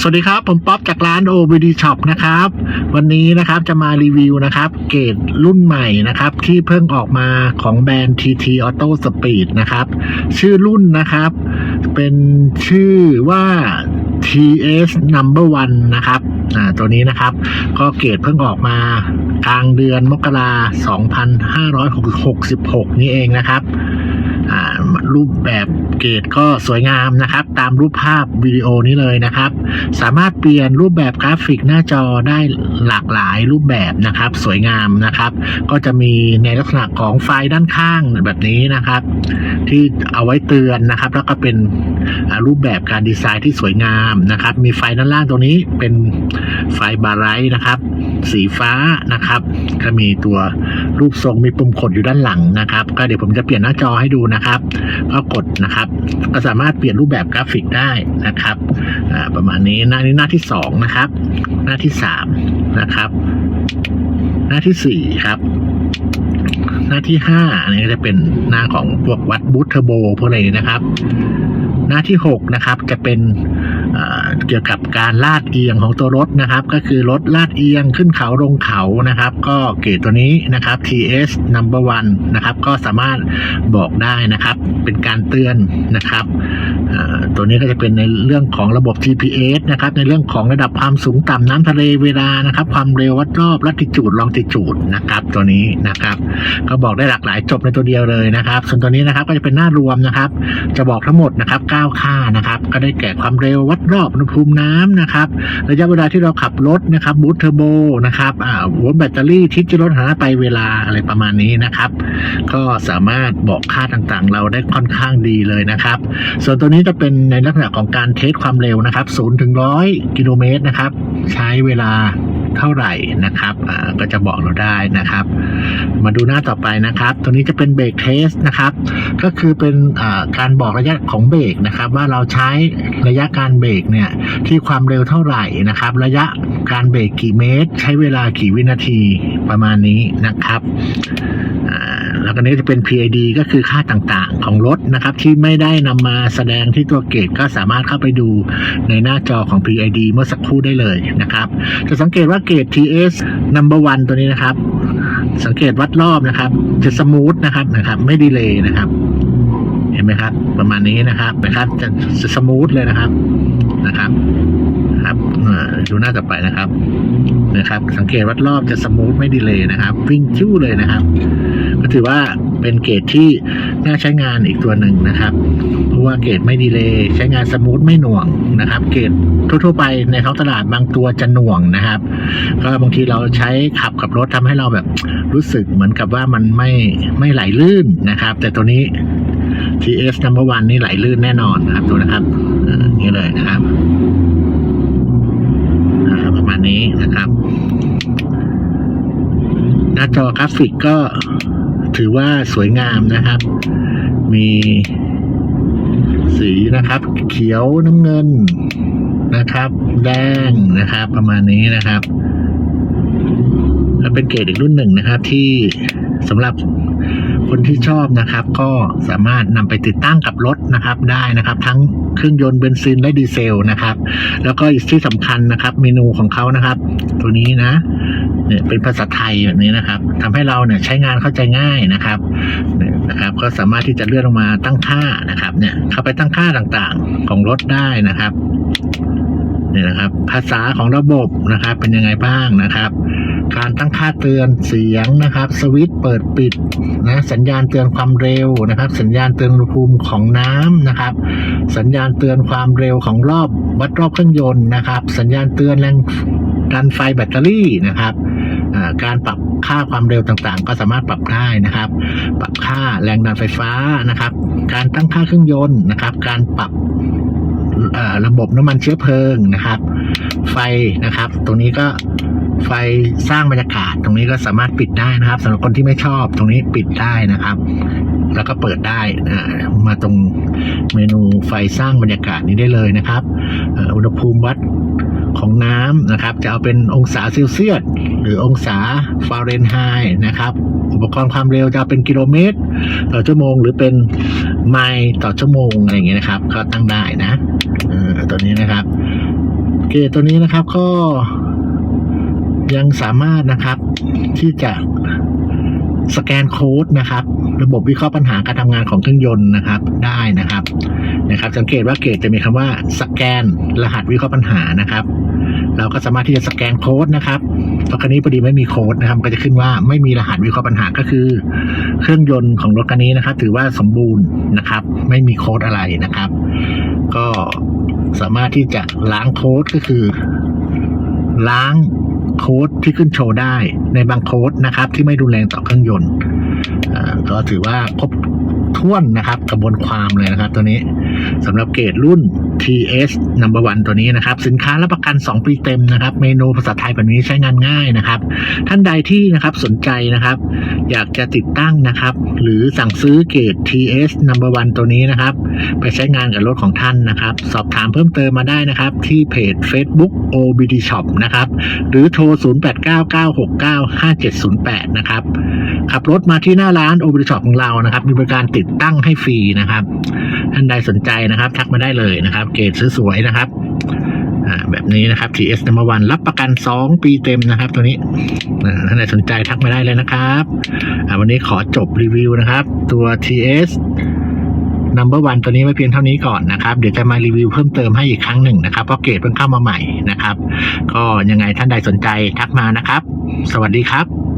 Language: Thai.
สวัสดีครับ ผมป๊อปจากร้าน OBD Shop นะครับ วันนี้นะครับจะมารีวิวนะครับ เกรดรุ่นใหม่นะครับ ที่เพิ่งออกมาของแบรนด์ TT Auto Speed นะครับ ชื่อรุ่นนะครับ เป็นชื่อว่า TS Number One นะครับอ่าตัวนี้นะครับ ก็เกรดเพิ่งออกมากลางเดือนมกรา2566 นี่เองนะครับ รูปแบบเกรดก็สวยงามนะครับ ตามรูปภาพวิดีโอนี้เลยนะครับ สามารถเปลี่ยนรูปแบบกราฟิกหน้าจอได้หลากหลายรูปแบบนะครับ สวยงามนะครับ ก็จะมีในลักษณะของไฟด้านข้างแบบนี้นะครับ ที่เอาไว้เตือนนะครับ แล้วก็เป็นรูปแบบการดีไซน์ที่สวยงามนะครับ มีไฟด้านล่างตรงนี้เป็นไฟบาร์ไรท์นะครับ สีฟ้านะครับ ก็มีตัวรูปทรงมีปุ่มกดอยู่ด้านหลังนะครับ ก็เดี๋ยวผมจะเปลี่ยนหน้าจอให้ดูนะครับ ก็กดนะครับ ก็สามารถเปลี่ยนรูปแบบกราฟิกได้นะครับประมาณนี้หน้านี้หน้าที่สองนะครับ หน้าที่สามนะครับ หน้าที่สี่ครับหน้าที่ห้าอันนี้จะเป็นหน้าของพวกวัดบูทเทอร์โบพวกอะไรนี้นะครับ หน้าที่หกนะครับจะเป็น เกี่ยวกับการลาดเอียงของตัวรถนะครับ ก็คือรถลาดเอียงขึ้นเขาลงเขานะครับ ก็เกรดตัวนี้นะครับ TS number one นะครับก็สามารถบอกได้นะครับ เป็นการเตือนนะครับตัวนี้ก็จะเป็นในเรื่องของระบบ GPS นะครับ ในเรื่องของระดับความสูงต่ำน้ำทะเลเวลานะครับ ความเร็ววัดรอบลัติจูดลองติจูดนะครับ ตัวนี้นะครับ ก็บอกได้หลากหลายจบในตัวเดียวเลยนะครับ ส่วนตัวนี้นะครับก็จะเป็นหน้ารวมนะครับ จะบอกทั้งหมดนะครับ9ค่านะครับ ก็ได้แก่ความเร็ววัดรอบอุณหภูมิน้ำนะครับ ระยะเวลาที่เราขับรถนะครับบูตเทอร์โบนะครับอ่าวนแบตเตอรี่ทิศที่รถหาไปเวลาอะไรประมาณนี้นะครับ ก็สามารถบอกค่าต่างๆ เราได้ค่อนข้างดีเลยนะครับ ส่วนตัวนี้จะเป็นในลักษณะของการเทสความเร็วนะครับ0ถึง100 กิโลเมตรนะครับ ใช้เวลา เท่าไหร่นะครับก็จะบอกเราได้นะครับ มาดูหน้าต่อไปนะครับ ตัวนี้จะเป็นเบรกเทสนะครับ ก็คือเป็นการบอกระยะของเบรกนะครับ ว่าเราใช้ระยะการเบรกเนี่ยที่ความเร็วเท่าไหร่นะครับ ระยะการเบรกกี่เมตร ใช้เวลากี่วินาทีประมาณนี้นะครับ อ่าแล้วนี้จะเป็น PID ก็คือค่าต่างๆ ของรถนะครับ ที่ไม่ได้นำมาแสดงที่ตัวเกตก็สามารถเข้าไปดูในหน้าจอของ PID เมื่อสักครู่ได้เลยนะครับ จะสังเกตว่าเกต TS number one ตัวนี้นะครับ สังเกตวัดรอบนะครับ จะสมูทนะครับนะครับ ไม่ดีเลยนะครับ เห็นไหมครับ ประมาณนี้นะครับนะครับ จะสมูทเลยนะครับนะครับ ดูหน้าต่อไปนะครับนะครับ สังเกตวัดรอบจะสมูทไม่ดีเลยนะครับ วิ่งจิ้วเลยนะครับ ก็ถือว่าเป็นเกรดที่น่าใช้งานอีกตัวหนึ่งนะครับ เพราะว่าเกรดไม่ดีเลยใช้งานสมูทไม่หน่วงนะครับ เกรดทั่วๆไปในท้องตลาดบางตัวจะหน่วงนะครับ ก็บางทีเราใช้ขับกับรถทำให้เราแบบรู้สึกเหมือนกับว่ามันไม่ไม่ไหลลื่นนะครับ แต่ตัวนี้ TS number one นี่ไหลลื่นแน่นอนนะครับดูนะครับนี้เลยนะครับอ่าประมาณนี้นะครับ ห น้าจอกราฟิกก็ถือว่าสวยงามนะครับ มีสีนะครับ เขียวน้ำเงินนะครับ แดงนะครับ ประมาณนี้นะครับและเป็นเกรดอีกรุ่นหนึ่งนะครับ ที่สำหรับ คนที่ชอบนะครับ ก็สามารถนำไปติดตั้งกับรถนะครับได้นะครับ ทั้งเครื่องยนต์เบนซินและดีเซลนะครับ แล้วก็อีกที่สำคัญนะครับ เมนูของเขานะครับ ตัวนี้นะเนี่ยเป็นภาษาไทยแบบนี้นะครับทำให้เราเนี่ยใช้งานเข้าใจง่ายนะครับนะครับ ก็สามารถที่จะเลื่อนลงมาตั้งค่านะครับ เนี่ยเข้าไปตั้งค่าต่างๆของรถได้นะครับเนี่ยนะครับ ภาษาของระบบนะครับ เป็นยังไงบ้างนะครับ การตั้งค่าเตือนเสียงนะครับ สวิตช์เปิดปิดนะสัญญาณเตือนความเร็วนะครับ สัญญาณเตือนอุณหภูมิของน้ำนะครับ สัญญาณเตือนความเร็วของรอบวัดรอบเครื่องยนต์นะครับ สัญญาณเตือนแรงดันไฟแบตเตอรี่นะครับการปรับค่าความเร็วต่างๆ ก็สามารถปรับได้นะครับ ปรับค่าแรงดันไฟฟ้านะครับ การตั้งค่าเครื่องยนต์นะครับ การปรับระบบน้ำมันเชื้อเพลิงนะครับ ไฟนะครับ ตรงนี้ก็ ไฟสร้างบรรยากาศ ตรงนี้ก็สามารถปิดได้นะครับสำหรับคนที่ไม่ชอบตรงนี้ปิดได้นะครับ แล้วก็เปิดได้มาตรงเมนูไฟสร้างบรรยากาศนี้ได้เลยนะครับอุณหภูมิวัดของน้ำนะครับ จะเอาเป็นองศาเซลเซียสหรือองศาฟาเรนไฮต์นะครับ อุปกรณ์ความเร็วจะเเป็นกิโลเมตร ต่อชั่วโมง หรือเป็นไมล์ต่อชั่วโมงอะไรอย่างเงี้ยนะครับก็ตั้งได้นะตัวนี้นะครับโอเกตตัวนี้นะครับก็ ยังสามารถนะครับที่จะสแกนโค้ดนะครับ ระบบวิเคราะห์ปัญหาการทำงานของเครื่องยนต์นะครับได้นะครับนะครับ สังเกตว่าเกตจะมีคำว่าสแกนรหัสวิเคราะห์ปัญหานะครับ เราก็สามารถที่จะสแกนโค้ดนะครับรถคันนี้พอดีไม่มีโค้ดนะครับ ก็จะขึ้นว่าไม่มีรหัสวิเคราะห์ปัญหาก็คือ เครื่องยนต์ของรถคันนี้นะครับ ถือว่าสมบูรณ์นะครับ ไม่มีโค้ดอะไรนะครับ ก็สามารถที่จะล้างโค้ดก็คือ ล้าง โค้ดที่ขึ้นโชว์ได้ในบางโค้ดนะครับ ที่ไม่รุนแรงต่อเครื่องยนต์ก็ถือว่าครบถ้วนนะครับกระบวนความเลยนะครับตัวนี้สำหรับเกรดรุ่น TS number one ตัวนี้นะครับ สินค้ารับประกัน 2 ปีเต็มนะครับ เมนูภาษาไทยแบบนี้ใช้งานง่ายนะครับ ท่านใดที่นะครับสนใจนะครับ อยากจะติดตั้งนะครับ หรือสั่งซื้อเกรด TS number one ตัวนี้นะครับ ไปใช้งานกับรถของท่านนะครับ สอบถามเพิ่มเติมมาได้นะครับ ที่เพจ Facebook OBD Shop นะครับ หรือโทร 0899695708 นะครับ ขับรถมาที่หน้าร้าน OBD Shop ของเรานะครับ มีบริการติดตั้งให้ฟรีนะครับ ท่านใดสนใจนะครับ ทักมาได้เลยนะครับ เกรดสวยๆนะครับแบบนี้นะครับ TS number one รับประกัน 2 ปีเต็มนะครับ ตัวนี้ท่านใดสนใจทักมาได้เลยนะครับ วันนี้ขอจบรีวิวนะครับ ตัว TS number one ตัวนี้ไว้เพียงเท่านี้ก่อนนะครับเดี๋ยวจะมารีวิวเพิ่มเติมให้อีกครั้งหนึ่งนะครับเพราะเกรดเพิ่งเข้ามาใหม่นะครับ ก็ยังไงท่านใดสนใจทักมานะครับ สวัสดีครับ